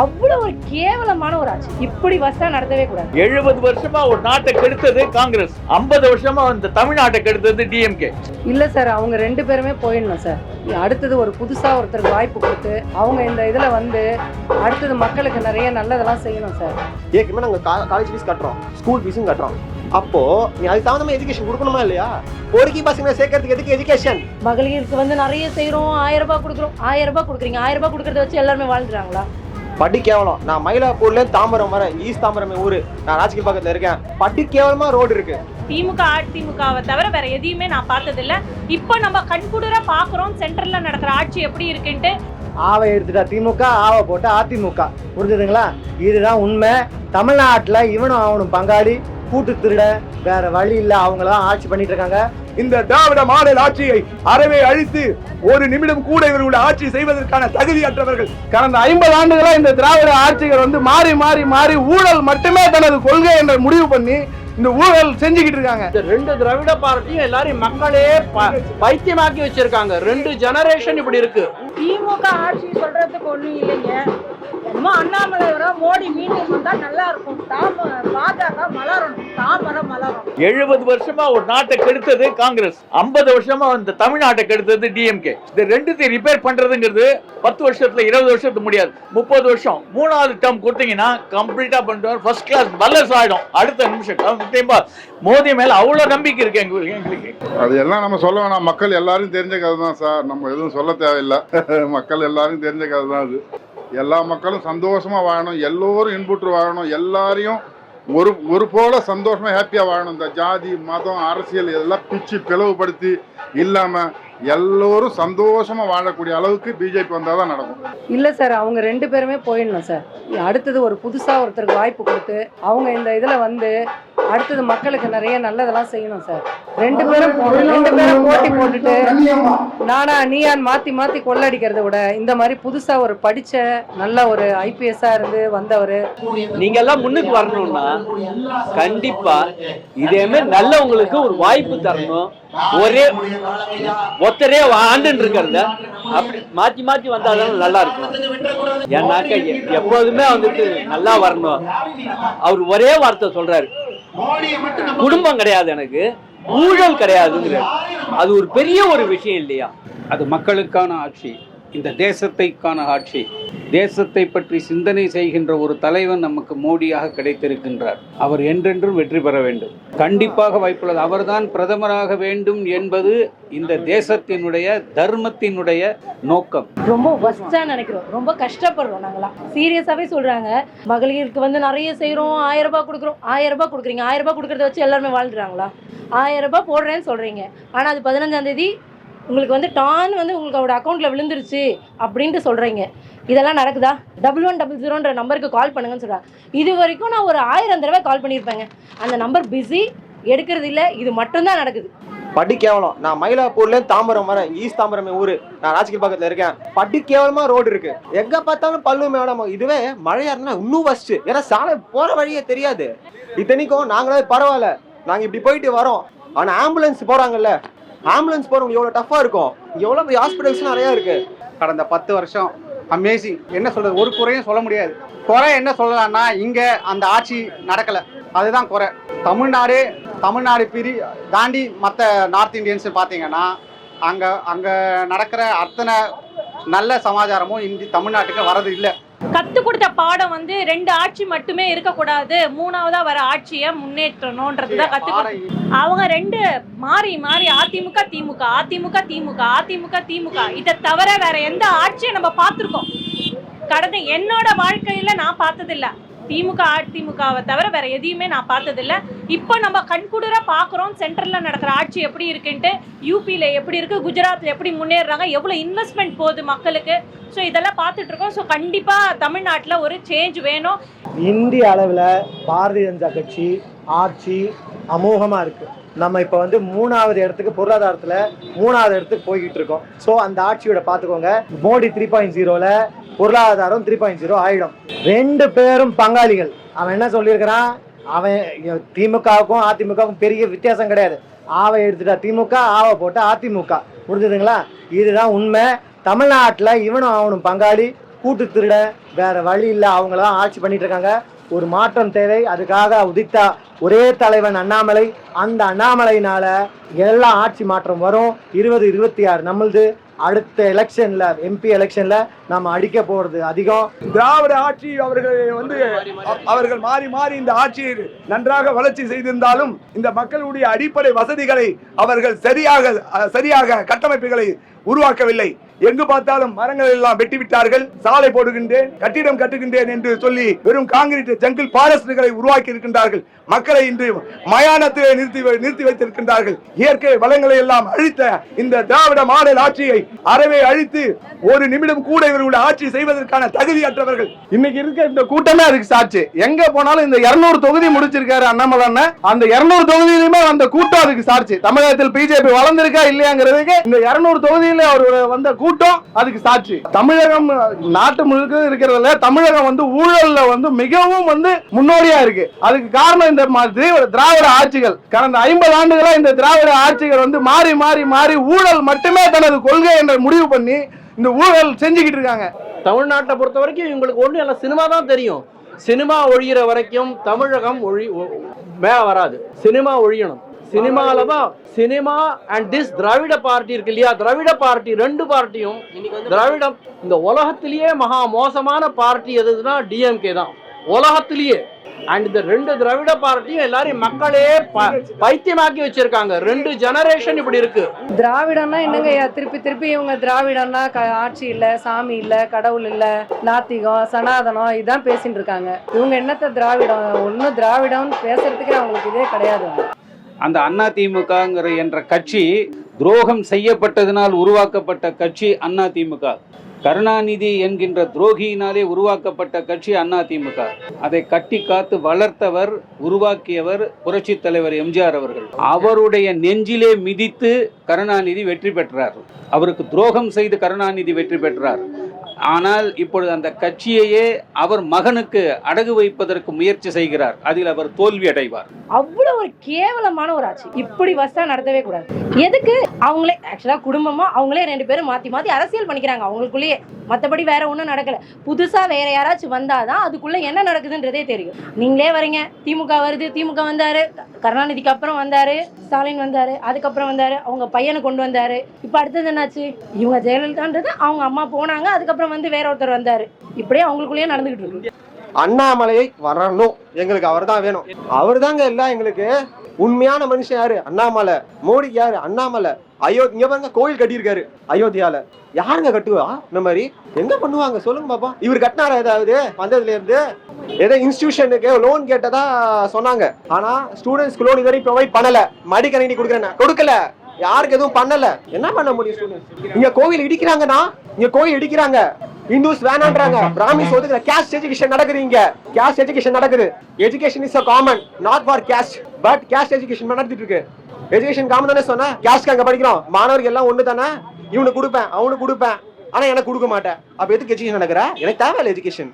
அவ்வளவு ஒரு கேவலமான ஒரு ஆட்சி. இப்படி வசா நடத்தவே கூடாது. எழுபது வருஷமா ஒரு நாட்டை கெடுத்தது காங்கிரஸ். ஐம்பது வருஷமா இந்த தமிழ்நாட்டை கெடுத்தது டிஎம்கே இல்ல சார் அவங்க ரெண்டு பேருமே போயிடணும் சார். அடுத்தது ஒரு புதுசா ஒருத்தருக்கு வாய்ப்பு கொடுத்து அவங்க இந்த இதுல வந்து அடுத்தது மக்களுக்கு நிறைய நல்லதெல்லாம் செய்யணும் சார். ஏற்கனவே நாங்கள் காலேஜ் ஃபீஸ் கட்டுறோம் ஸ்கூல் ஃபீஸும் கட்டுறோம். அப்போ நீ அதுக்கு தகுந்த மாதிரி எஜுகேஷன் கொடுக்கணுமா இல்லையா? பொறுக்கி பசங்க சேர்க்கறதுக்கு எதுக்கு எஜுகேஷன் மகளிருக்கு வந்து நிறைய செய்றோம் ஆயிரம் ரூபாய் கொடுக்குறோம். ஆயிரம் ரூபாய் கொடுக்குறீங்க ஆயிரம் ரூபாய் கொடுக்கறத வச்சு எல்லாருமே வாழ்ந்துறாங்களா படி கேவலம். நான் மயிலாப்பூர்ல தாம்பரம் வரேன் ஈஸ்ட் தாம்பரம் ஊரு. நான் ராஜ்கில் பக்கத்துல இருக்கேன். படி கேவலமா ரோடு இருக்கு. திமுக அதிமுகவை தவிர வேற எதையுமே நான் பார்த்ததில்ல. இப்போ நம்ம கண்கூடுற பாக்குறோம் சென்ட்ரல்ல நடக்கிற ஆட்சி எப்படி இருக்குன்ட்டு. ஆவை எடுத்துட்டா திமுக ஆவை போட்டு அதிமுக. புரிஞ்சுதுங்களா? இதுதான் உண்மை. தமிழ்நாட்டில் இவனும் அவனும் பங்காளி. கூட்டு திருட வேற வழி இல்லை. அவங்க தான் ஆட்சி பண்ணிட்டு இருக்காங்க. இந்த திராவிட மாடல் ஆட்சியை அறவே அழித்து ஒரு நிமிடம் கூட இவர்களுடைய ஆட்சி செய்வதற்கான தகுதியற்றவர்கள். கடந்த ஐம்பது ஆண்டுகளா இந்த திராவிட ஆட்சிகள் வந்து மாறி மாறி மாறி ஊழல் மட்டுமே தனது கொள்கை என்ற முடிவு பண்ணி இந்த ஊழல் செஞ்சுக்கிட்டு இருக்காங்க. இந்த ரெண்டு திராவிட பார்ட்டியும் எல்லாரையும் மக்களே ப- பைத்தியமாக்கி வச்சிருக்காங்க. ரெண்டு ஜெனரேஷன் இப்படி இருக்கு. திமுக ஆட்சி சொல்றதுக்கு ஒண்ணும் இல்லைங்க. என்னமோ அண்ணாமலை வர மோடி மீண்டும் வந்தா நல்லா இருக்கும். பாஜக மலரணும். எழுபது வருஷமா ஒரு நாட்டை கெடுத்தது காங்கிரஸ். ஐம்பது வருஷமா இந்த தமிழ்நாட்டை கெடுத்தது டிஎம்கே இந்த ரெண்டுத்தையும் ரிப்பேர் பண்றதுங்கிறது பத்து வருஷத்துல இருபது வருஷத்துக்கு முடியாது. முப்பது வருஷம். மூணாவது டேர்ம் கொடுத்தீங்கன்னா கம்ப்ளீட்டா பண்ணிட்டு ஃபர்ஸ்ட் கிளாஸ் பல்லஸ் ஆயிடும். அடுத்த நிமிஷம். மோதி மேல அவ்வளவு நம்பிக்கை இருக்கு எங்களுக்கு எங்களுக்கு அது எல்லாம் நம்ம சொல்ல வேணாம். மக்கள் எல்லாரும் தெரிஞ்ச கதை தான் சார். நம்ம எதுவும் சொல்ல தேவையில்லை. மக்கள் எல்லாரும் தெரிஞ்ச கதை தான் அது. எல்லா மக்களும் சந்தோஷமா வாழணும். எல்லோரும் இன்புற்று வாழணும். எல்லாரையும் ஒரு ஒரு போல சந்தோஷமா ஹாப்பியா வாழணும். இந்த ஜாதி மதம் அரசியல் இதெல்லாம் பிச்சு பிளவுபடுத்தி இல்லாம எல்லோரும் சந்தோஷமா வாழக்கூடிய அளவுக்கு பிஜேபி வந்தால் தான் நடக்கும். இல்ல சார் அவங்க ரெண்டு பேருமே போயிடணும் சார் அடுத்தது ஒரு புதுசா ஒருத்தருக்கு வாய்ப்பு கொடுத்து அவங்க இந்த இதுல வந்து அடுத்தது மக்களுக்கு நிறைய நல்லதெல்லாம் செய்யணும் சார் ரெண்டு பேரும் ரெண்டு பேரும் போட்டி போட்டுட்டு நானா நீயான் மாத்தி மாத்தி கொள்ளடிக்கிறத விட இந்த மாதிரி புதுசா ஒரு படிச்ச நல்ல ஒரு ஐபிஎஸ்ஸா இருந்து வந்தவர். நீங்க எல்லாம் முன்னுக்கு வரணும்னா கண்டிப்பா இதே மாதிரி நல்லவங்களுக்கு ஒரு வாய்ப்பு தரணும். ஒரே ஒத்தரே ஆண்டுன்னு இருக்கிறத அப்படி மாத்தி மாத்தி வந்தாதான் நல்லா இருக்கும் ஏன்னாக்க எப்போதுமே வந்துட்டு நல்லா வரணும். அவர் ஒரே வார்த்தை சொல்றாரு. குடும்பம் கிடையாது எனக்கு ஊழல் கிடையாதுங்கிறார். அது ஒரு பெரிய ஒரு விஷயம் இல்லையா? அது மக்களுக்கான ஆட்சி. இந்த தேசத்தைக்கான ஆட்சி. தேசத்தை பற்றி சிந்தனை செய்கின்ற ஒரு தலைவன் நமக்கு மோடியாக கிடைத்திருக்கின்றார். அவர் என்றென்றும் வெற்றி பெற வேண்டும். கண்டிப்பாக வாய்ப்புள்ளது. அவர்தான் பிரதமராக வேண்டும் என்பது இந்த தேசத்தினுடைய தர்மத்தினுடைய நோக்கம். ரொம்ப ஒஸ்டா நினைக்கிறோம். ரொம்ப கஷ்டப்படுறோம் நாங்களாம் சீரியஸாவே சொல்றாங்க. மகளிருக்கு வந்து நிறைய செய்யறோம் ஆயிரம் ரூபாய் கொடுக்குறோம். ஆயிரம் ரூபாய் கொடுக்குறீங்க. ஆயிரம் ரூபாய் கொடுக்கறத வச்சு எல்லாருமே வாழ்ந்துறாங்களா ஆயிரம் ரூபாய் போடுறேன்னு சொல்றீங்க. ஆனா அது பதினஞ்சாம் தேதி உங்களுக்கு வந்து டான் வந்து உங்களுக்கு அவரோட அக்கௌண்ட்ல விழுந்துருச்சு அப்படின்ட்டு சொல்றீங்க. இதெல்லாம் நடக்குதா? டபுள் ஒன் டபுள் ஜீரோன்ற நம்பருக்கு கால் பண்ணுங்கன்னு சொல்றாங்க இது வரைக்கும் நான் ஒரு ஆயிரம் தடவை கால் பண்ணியிருப்பேங்க. அந்த நம்பர் பிஸி எடுக்கிறது இல்லை இது மட்டும்தான் நடக்குது. படி கேவலம். நான் மயிலாப்பூர்ல தாம்பரம் வரேன். ஈஸ்ட் தாம்பரம் ஊரு. நான் ராஜ்கில் பக்கத்துல இருக்கேன். படி கேவலமா ரோடு இருக்கு. எங்க பார்த்தாலும் பல்லு மேடம். இதுவே மழையா இருந்தா இன்னும் ஃபர்ஸ்ட் ஏன்னா சாலை போற வழியே தெரியாது. இத்தனைக்கும் நாங்களே பரவாயில்ல. நாங்க இப்படி போயிட்டு வரோம். ஆனா ஆம்புலன்ஸ் போறாங்கல்ல. ஆம்புலன்ஸ் போகிறவங்க எவ்வளோ டஃப்பாக இருக்கும்? எவ்வளோ எவ்வளவு பெரிய ஹாஸ்பிட்டல்ஸ் நிறையா இருக்கு. கடந்த பத்து வருஷம் அமேசிங் என்ன சொல்கிறது ஒரு குறையும் சொல்ல முடியாது. குறை என்ன சொல்லலாம்னா இங்கே அந்த ஆட்சி நடக்கலை. அதுதான் குறை. தமிழ்நாடு தமிழ்நாடு பிரி தாண்டி மற்ற நார்த் இந்தியன்ஸ் பார்த்தீங்கன்னா அங்கே அங்கே நடக்கிற அத்தனை நல்ல சமாச்சாரமும் இந்தி தமிழ்நாட்டுக்கு வரது இல்லை. கத்து கொடுத்த பாடம் வந்து ரெண்டு ஆட்சி மட்டுமே இருக்கக்கூடாது. மூணாவதா வர ஆட்சியை முன்னேற்றணும்ன்றது தான் கத்து அவங்க ரெண்டு மாறி மாறி அதிமுக திமுக அதிமுக திமுக அதிமுக திமுக. இதை தவிர வேற எந்த ஆட்சியை நம்ம பார்த்துருக்கோம்? கடந்த என்னோட வாழ்க்கையில நான் பார்த்ததில்ல. திமுக அதிமுகவை தவிர வேற எதையுமே நான் பார்த்ததில்ல. இப்போ நம்ம கண்கூடராக பார்க்குறோம். சென்ட்ரலில் நடக்கிற ஆட்சி எப்படி இருக்குன்ட்டு யூபியில் எப்படி இருக்குது குஜராத்தில் எப்படி முன்னேறுறாங்க? எவ்வளோ இன்வெஸ்ட்மெண்ட் போகுது மக்களுக்கு? ஸோ இதெல்லாம் பார்த்துட்டு இருக்கோம். ஸோ கண்டிப்பாக தமிழ்நாட்டில் ஒரு சேஞ்ச் வேணும். இந்திய அளவில் பாரதிய ஜனதா கட்சி ஆட்சி அமோகமாக இருக்குது நம்ம இப்போ வந்து மூணாவது இடத்துக்கு பொருளாதாரத்தில் மூணாவது இடத்துக்கு போய்கிட்டு இருக்கோம். ஸோ அந்த ஆட்சியோட பார்த்துக்கோங்க மோடி த்ரீ பாயிண்ட் ஜீரோவில் பொருளாதாரம் த்ரீ பாயிண்ட் ஜீரோ ஆயிடும். ரெண்டு பேரும் பங்காளிகள். அவன் என்ன சொல்லியிருக்கிறான்? அவன் திமுகவுக்கும் அதிமுகவுக்கும் பெரிய வித்தியாசம் கிடையாது. ஆவை எடுத்துட்டா திமுக ஆவை போட்டு அதிமுக. புரிஞ்சுதுங்களா? இதுதான் உண்மை. தமிழ்நாட்டில் இவனும் அவனும் பங்காளி. கூட்டு திருட வேற வழி இல்லை. அவங்களாம் ஆட்சி பண்ணிட்டு இருக்காங்க. ஒரு மாற்றம் தேவை. அதுக்காக உதித்தா ஒரே தலைவன் அண்ணாமலை. அந்த அண்ணாமலையினால எல்லாம் ஆட்சி மாற்றம் வரும். இருபது இருபத்தி ஆறு நம்மளது அடுத்த எலெக்ஷன்ல எம்பி எலெக்ஷன்ல நம்ம அடிக்க போறது அதிகம். திராவிட ஆட்சி அவர்கள் வந்து அவர்கள் மாறி மாறி இந்த ஆட்சியை நன்றாக வளர்ச்சி செய்திருந்தாலும் இந்த மக்களுடைய அடிப்படை வசதிகளை அவர்கள் சரியாக சரியாக கட்டமைப்புகளை உருவாக்கவில்லை. எங்கு பார்த்தாலும் மரங்கள் எல்லாம் வெட்டி விட்டார்கள் சாலை போடுகின்றேன் கட்டிடம் கட்டுகின்றேன் என்று சொல்லி வெறும் காங்கிரீட் ஜங்கிள் பாரஸ்டுகளை உருவாக்கி இருக்கின்றார்கள். மக்களை இன்று மயானத்திலே நிறுத்தி நிறுத்தி வைத்திருக்கின்றார்கள். இயற்கை வளங்களை எல்லாம் அழித்த இந்த திராவிட மாடல் ஆட்சியை அறவே அழித்து ஒரு நிமிடம் கூட இவர்களுடைய ஆட்சி செய்வதற்கான தகுதியற்றவர்கள். இன்னைக்கு இருக்க இந்த கூட்டமே அதுக்கு சாட்சி. எங்க போனாலும் இந்த 200 தொகுதி முடிச்சிருக்காரு அண்ணாமலை அண்ணன் அந்த 200 தொகுதியிலுமே அந்த கூட்டம் அதுக்கு சாட்சி. தமிழகத்தில் பிஜேபி வளர்ந்திருக்கா இல்லையாங்கிறதுக்கு இந்த 200 தொகுதியில அவர் வந்த கூட்டம் அதுக்கு சாட்சி. தமிழகம் நாட்டு முழுக்க இருக்கிறதுல தமிழகம் வந்து ஊழல்ல வந்து மிகவும் வந்து முன்னோடியா இருக்கு. அதுக்கு காரணம் இந்த மாதிரி திராவிட திராவிட ஆட்சிகள். கடந்த ஐம்பது ஆண்டுகளா இந்த திராவிட ஆட்சிகள் வந்து மாறி மாறி மாறி ஊழல் மட்டுமே தனது கொள்கை என்ற முடிவு பண்ணி இந்த ஊழல் செஞ்சுக்கிட்டு இருக்காங்க. தமிழ்நாட்டை பொறுத்த வரைக்கும் இவங்களுக்கு ஒன்றும் இல்லை சினிமா தான் தெரியும். சினிமா ஒழிகிற வரைக்கும் தமிழகம் ஒழி மே வராது. சினிமா ஒழியணும். சினிமால தான் cinema and this Dravida party இருக்கு இல்லையா? திராவிட பார்ட்டி ரெண்டு பார்ட்டியும் திராவிடம் இந்த உலகத்திலேயே மகா மோசமான பார்ட்டி எதுனா டிஎம்கே தான். உலகத்திலேயே. அண்ட் இந்த ரெண்டு திராவிட பார்ட்டியும் எல்லாரையும் மக்களே பைத்தியமாக்கி வச்சிருக்காங்க. ரெண்டு ஜெனரேஷன் இப்படி இருக்கு. திராவிடம்னா என்னங்க திருப்பி திருப்பி இவங்க திராவிடம்னா ஆட்சி இல்ல சாமி இல்ல கடவுள் இல்ல நாத்திகம் சனாதனம் இதான் பேசிட்டு இருக்காங்க இவங்க என்னத்த திராவிடம் ஒன்னும் திராவிடம்னு பேசுறதுக்கே அவங்களுக்கு இதே கிடையாது அந்த அண்ணா திமுகங்கிற என்ற கட்சி துரோகம் செய்யப்பட்டதனால் உருவாக்கப்பட்ட கட்சி அண்ணா திமுக. கருணாநிதி என்கின்ற துரோகியினாலே உருவாக்கப்பட்ட கட்சி அண்ணா திமுக. அதை கட்டி காத்து வளர்த்தவர் உருவாக்கியவர் புரட்சித் தலைவர் எம்ஜிஆர் அவர்கள். அவருடைய நெஞ்சிலே மிதித்து கருணாநிதி வெற்றி பெற்றார். அவருக்கு துரோகம் செய்து கருணாநிதி வெற்றி பெற்றார். ஆனால் இப்பொழுது அந்த கட்சியையே அவர் மகனுக்கு அடகு வைப்பதற்கு முயற்சி செய்கிறார். அதில் அவர் தோல்வி அடைவார். அவ்வளவு ஒரு கேவலமான ஒரு ஆட்சி. இப்படி வசா நடத்தவே கூடாது. எதுக்கு? அவங்களே ஆக்சுவலா குடும்பமா அவங்களே ரெண்டு பேரும் மாத்தி மாத்தி அரசியல் பண்ணிக்கிறாங்க அவங்களுக்குள்ளேயே. மத்தபடி வேற ஒண்ணும் நடக்கல. புதுசா வேற யாராச்சும் வந்தாதான் அதுக்குள்ள என்ன நடக்குதுன்றதே தெரியும். நீங்களே வரீங்க. திமுக வருது திமுக வந்தாரு. கருணாநிதிக்கு அப்புறம் வந்தாரு ஸ்டாலின் வந்தாரு அதுக்கப்புறம் வந்தாரு அவங்க பையனை கொண்டு வந்தாரு. இப்ப அடுத்தது என்னாச்சு? இவங்க ஜெயலலிதான்றது அவங்க அம்மா போனாங்க அதுக்கப்புறம் வந்து வேற ஒருத்தர் வந்தாரு. இப்படியே அவங்களுக்குள்ளேயே நடந்துகிட்டு இருக்கு. அண்ணாமலையை வரணும். எங்களுக்கு அவர் தான் வேணும். அவர் தாங்க எல்லாம் எங்களுக்கு. உண்மையான மனுஷன் யாரு? அண்ணாமலை. மோடி யாரு? அண்ணாமலை. அயோ இங்க பாருங்க கோயில் கட்டியிருக்காரு அயோத்தியால. யாருங்க கட்டுவா? இந்த மாதிரி. எங்க பண்ணுவாங்க? சொல்லுங்க பாப்பா. இவர் கட்டினாரா ஏதாவது? வந்ததுல இருந்து ஏதோ இன்ஸ்டிடியூஷனுக்கு லோன் கேட்டதா சொன்னாங்க. ஆனா ஸ்டூடெண்ட்ஸ்க்கு லோன் இதுவரை ப்ரொவைட் பண்ணல. மடிக்கணினி கொடுக்குறேன் கொடுக்கல. யாருக்கு எதுவும் பண்ணல? என்ன பண்ண முடியும் ஸ்டூடெண்ட்ஸ் இங்க கோவில் இடிக்கிறாங்கன்னா இங்க கோவில் இடிக்கிறாங்க. இந்துஸ் வேணான்றாங்க. பிராமிஸ் ஒதுக்குற கேஸ்ட் எஜுகேஷன் நடக்குது இங்க. கேஸ்ட் எஜுகேஷன் நடக்குது. Education is a common not for caste but caste education நடந்துட்டு இருக்கு. எஜுகேஷன் காமன் தானே சொன்னா? கேஸ்ட் அங்க படிக்கிறோம். மாணவர்கள் எல்லாம் ஒண்ணு தானே? இவனுக்கு கொடுப்பேன் அவனுக்கு கொடுப்பேன். ஆனா எனக்கு கொடுக்க மாட்டேன். அப்ப எதுக்கு எஜுகேஷன் நடக்கிற? எனக்கு தேவையில்ல எஜுகேஷன்